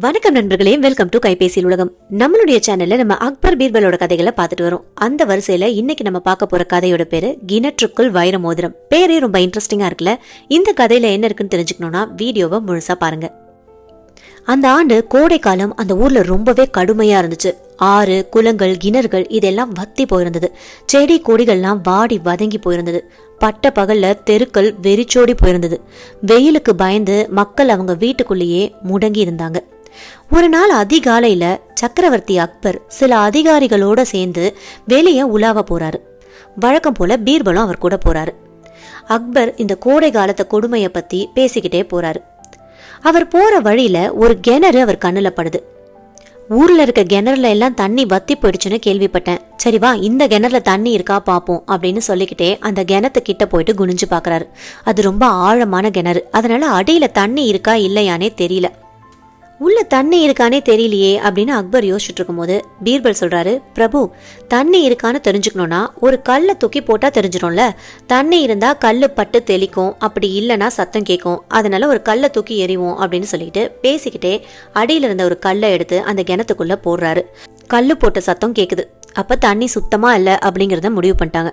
வணக்கம் நண்பர்களே welcome to கைபேசி உலகம். நம்மளுடைய சேனல்ல நம்ம அக்பர் பீர்பலோட கதைகளை பார்த்துட்டு வரோம். அந்த வரிசையில இன்னைக்கு நம்ம பார்க்க போற கதையோட பேரு கிணற்றுக்குள் வைர மோதிரம். பேரே ரொம்ப இன்ட்ரெஸ்டிங்கா இருக்குல்ல? இந்த கதையில என்ன இருக்குன்னு தெரிஞ்சுக்கணும்னா வீடியோவை முழுசா பாருங்க. அந்த ஆண்டு கோடை காலம் அந்த ஊர்ல ரொம்பவே கடுமையா இருந்துச்சு. ஆறு குளங்கள் கிணறுகள் இதெல்லாம் வத்தி போயிருந்தது. செடி கொடிகள்லாம் வாடி வதங்கி போயிருந்தது. பட்ட பகல்ல தெருக்கள் வெறிச்சோடி போயிருந்தது. வெயிலுக்கு பயந்து மக்கள் அவங்க வீட்டுக்குள்ளேயே முடங்கி இருந்தாங்க. ஒரு நாள் அதிகாலையில சக்கரவர்த்தி அக்பர் சில அதிகாரிகளோட சேர்ந்து வெளியே உலாவ போறாரு. வழக்கம் போல பீர்பலும் அவர் கூட போறாரு. அக்பர் இந்த கோடை காலத்தை கொடுமையை பத்தி பேசிக்கிட்டே போறாரு. அவர் போற வழியில ஒரு கிணறு அவர் கண்ணுல படுது. ஊர்ல இருக்க கிணறுல எல்லாம் தண்ணி வத்தி போயிடுச்சுன்னு கேள்விப்பட்டேன். சரி வா இந்த கிணறுல தண்ணி இருக்கா பாப்போம் அப்படின்னு சொல்லிக்கிட்டே அந்த கிணத்து கிட்ட போயிட்டு குனிஞ்சு பாக்குறாரு. அது ரொம்ப ஆழமான கிணறு. அதனால அடியில தண்ணி இருக்கா இல்லையானே தெரியல. உள்ள தண்ணி இருக்கானே தெரியலையே அப்படின்னு அக்பர் யோசிச்சுட்டு இருக்கும்போது பீர்பல் சொல்றாரு பிரபு தண்ணி இருக்கான்னு தெரிஞ்சுக்கணும்னா ஒரு கல்லை தூக்கி போட்டா தெரிஞ்சிடும்ல. தண்ணி இருந்தா கல்லு பட்டு தெளிக்கும் அப்படி இல்லைன்னா சத்தம் கேட்கும். அதனால ஒரு கல்லை தூக்கி எறிவோம் அப்படின்னு சொல்லிட்டு பேசிக்கிட்டே அடியில இருந்த ஒரு கல்லை எடுத்து அந்த கிணத்துக்குள்ள போடுறாரு. கல்லு போட்ட சத்தம் கேட்குது அப்ப தண்ணி சுத்தமா இல்லை அப்படிங்கறத முடிவு பண்ணிட்டாங்க.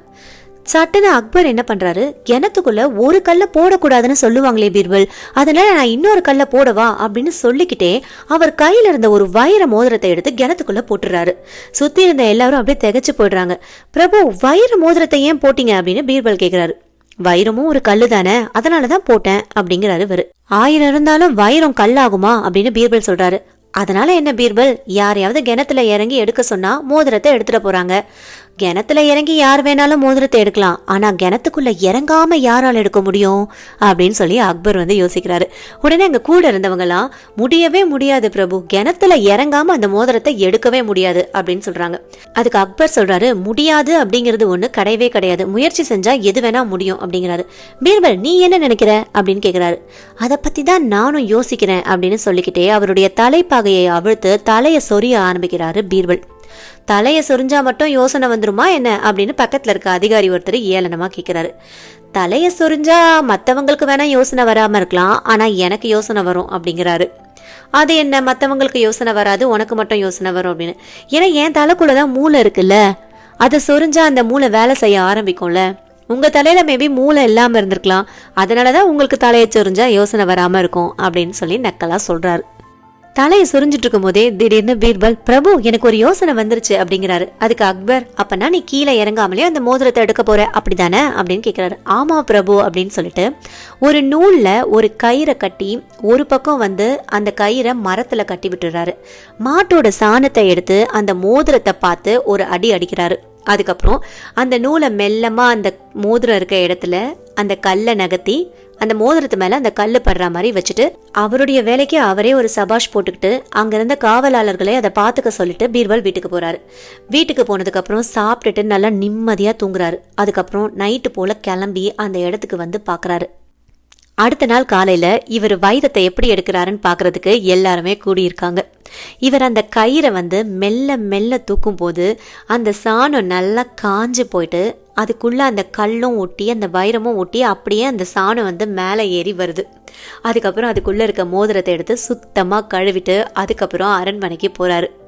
சட்டுன்னு அக்பர் என்ன பண்றாரு? கிணத்துக்குள்ள ஒரு கல்ல போடக்கூடாதுன்னு சொல்லுவாங்களே பீர்பல். அதனால நான் இன்னொரு கல்ல போடவா? அப்படின்னு சொல்லிக்கிட்டே அவர் கையில இருந்த ஒரு வைர மோதிரத்தை எடுத்து கிணத்துக்குள்ள போட்டுறாரு. சுத்தி இருந்த எல்லாரும் அப்படியே திகச்சு போயிடுறாங்க. பிரபு வைர மோதிரத்தை ஏன் போட்டீங்க? அப்படின்னு பீர்பல் கேக்குறாரு. வைரமும் ஒரு கல்லு தானே அதனாலதான் போட்டேன் அப்படிங்கிறாரு இவர். ஆயிரம் இருந்தாலும் வைரம் கல்லாகுமா? அப்படின்னு பீர்பல் சொல்றாரு. அதனால என்ன பீர்பல்? யாரையாவது கிணத்துல இறங்கி எடுக்க சொன்னா மோதிரத்தை எடுத்துட போறாங்க. கிணத்துல இறங்கி யார் வேணாலும் மோதிரத்தை எடுக்கலாம். ஆனா கிணத்துக்குள்ள இறங்காம யாரால் எடுக்க முடியும்? அப்படின்னு சொல்லி அக்பர் வந்து யோசிக்கிறாரு. உடனே அங்க கூட இருந்தவங்கலாம் முடியவே முடியாது பிரபு. கிணத்துல இறங்காம அந்த மோதிரத்தை எடுக்கவே முடியாது. அப்படின்னு சொல்றாங்க. அதுக்கு அக்பர் சொல்றாரு முடியாது அப்படிங்கிறது ஒண்ணு கிடையவே கிடையாது. முயற்சி செஞ்சா எது வேணா முடியும். அப்படிங்கிறாரு. பீர்பல் நீ என்ன நினைக்கிற? அப்படின்னு கேக்குறாரு. அதை பத்தி தான் நானும் யோசிக்கிறேன். அப்படின்னு சொல்லிக்கிட்டே அவருடைய தலைப்பாகையை அவிழ்த்து தலையை சொரிய ஆரம்பிக்கிறாரு பீர்பல் தலையை சொரிஞ்சா மட்டும் யோசனை வந்துருமா என்ன அப்படின்னு பக்கத்துல இருக்க அதிகாரி ஒருத்தர் ஏளனமா கேக்குறாரு. தலையை சொரிஞ்சா மற்றவங்களுக்கு வேணா யோசனை வராம இருக்கலாம் ஆனா எனக்கு யோசனை வரும் அப்படிங்கிறாரு. அது என்ன? மற்றவங்களுக்கு யோசனை வராது உனக்கு மட்டும் யோசனை வரும் அப்படின்னு. ஏன்னா என் தலைக்குள்ளதான் மூளை இருக்குல்ல. அதை சொரிஞ்சா அந்த மூளை வேலை செய்ய ஆரம்பிக்கும்ல. உங்க தலையில மேபி மூளை இல்லாம இருந்திருக்கலாம். அதனாலதான் உங்களுக்கு தலையை சொரிஞ்சா யோசனை வராம இருக்கும் அப்படின்னு சொல்லி நக்கலா சொல்றாரு. தலையை சுரிஞ்சிட்டு இருக்கும் போதே திடீர்னு பீர்பல் பிரபு எனக்கு ஒரு யோசனை வந்துருச்சு அப்படிங்கிறாரு. அதுக்கு அக்பர் அப்பனா நீ கீழே இறங்காமலே அந்த மோதிரத்தை எடுக்க போற. அப்படிதானே? அப்படின்னு கேக்குறாரு. ஆமா பிரபு அப்படின்னு சொல்லிட்டு ஒரு நூல்ல ஒரு கயிறை கட்டி ஒரு பக்கம் வந்து அந்த கயிறை மரத்துல கட்டி விட்டுறாரு. மாட்டோட சாணத்தை எடுத்து அந்த மோதிரத்தை பார்த்து ஒரு அடி அடிக்கிறாரு. அதுக்கப்புறம் அந்த நூலை மெல்லமா அந்த மோதிரம் இருக்க இடத்துல அந்த கல்லை நகர்த்தி அந்த மோதிரத்து மேல அந்த கல்லு படுற மாதிரி வச்சுட்டு அவருடைய வேலைக்கு அவரே ஒரு சபாஷ் போட்டுக்கிட்டு அங்கிருந்த காவலாளர்களை அதை பார்த்துக்க சொல்லிட்டு பீர்பல் வீட்டுக்கு போறாரு. வீட்டுக்கு போனதுக்கு அப்புறம் சாப்பிட்டுட்டு நல்லா நிம்மதியா தூங்குறாரு. அதுக்கப்புறம் நைட்டு போல கிளம்பி அந்த இடத்துக்கு வந்து பாக்குறாரு அடுத்த நாள் காலையில இவர் வைரத்தை எப்படி எடுக்கிறாருன்னு பாக்குறதுக்கு எல்லாருமே கூடியிருக்காங்க. இவர் அந்த கயிறை வந்து மெல்ல மெல்ல தூக்கும் போது அந்த சாணம் நல்லா காஞ்சு போயிட்டு அதுக்குள்ளே அந்த கல்லும் ஒட்டி அந்த வைரமும் ஒட்டி அப்படியே அந்த சாணம் வந்து மேலே ஏறி வருது. அதுக்கப்புறம் அதுக்குள்ளே இருக்க மோதிரத்தை எடுத்து சுத்தமாக கழுவிட்டு அதுக்கப்புறம் அரண்மனைக்கு போகிறாரு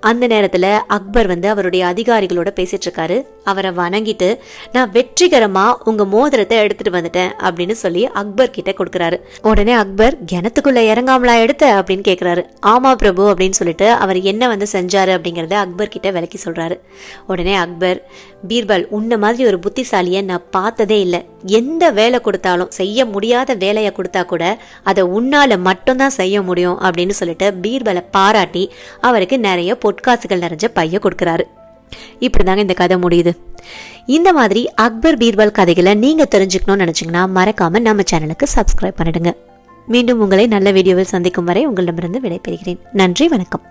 அந்த நேரத்துல அக்பர் வந்து அவருடைய அதிகாரிகளோட பேசிட்டு இருக்காரு அவரை வணங்கிட்டு நான் வெற்றிகரமா உங்க மோதிரத்தை எடுத்துட்டு வந்துட்டேன் அப்படின்னு சொல்லி அக்பர் கிட்ட கொடுக்கறாரு. உடனே அக்பர் கிணத்துக்குள்ள இறங்காமலா எடுத்த? அப்படின்னு கேக்குறாரு. ஆமா பிரபு அப்படின்னு சொல்லிட்டு அவர் என்ன வந்து செஞ்சாரு அப்படிங்கறத அக்பர் கிட்ட விளக்கி சொல்றாரு. உடனே அக்பர் பீர்பல் உன்ன மாதிரி ஒரு புத்திசாலியை நான் பார்த்ததே இல்லை. எந்த வேலை கொடுத்தாலும் செய்ய முடியாத வேலையை கொடுத்தா கூட அதை உன்னால மட்டும்தான் செய்ய முடியும் அப்படின்னு சொல்லிட்டு பீர்பலை பாராட்டி அவருக்கு நிறைய பொற்காசுகள் நிறைஞ்ச பைய கொடுக்கறாரு. இப்படிதாங்க இந்த கதை முடியுது. இந்த மாதிரி அக்பர் பீர்பல் கதைகளை நீங்க தெரிஞ்சுக்கணும்னு நினைச்சீங்கன்னா மறக்காம நம்ம சேனலுக்கு சப்ஸ்கிரைப் பண்ணிடுங்க. மீண்டும் உங்களை நல்ல வீடியோவில் சந்திக்கும் வரை உங்களிடமிருந்து விடைபெறுகிறேன். நன்றி வணக்கம்.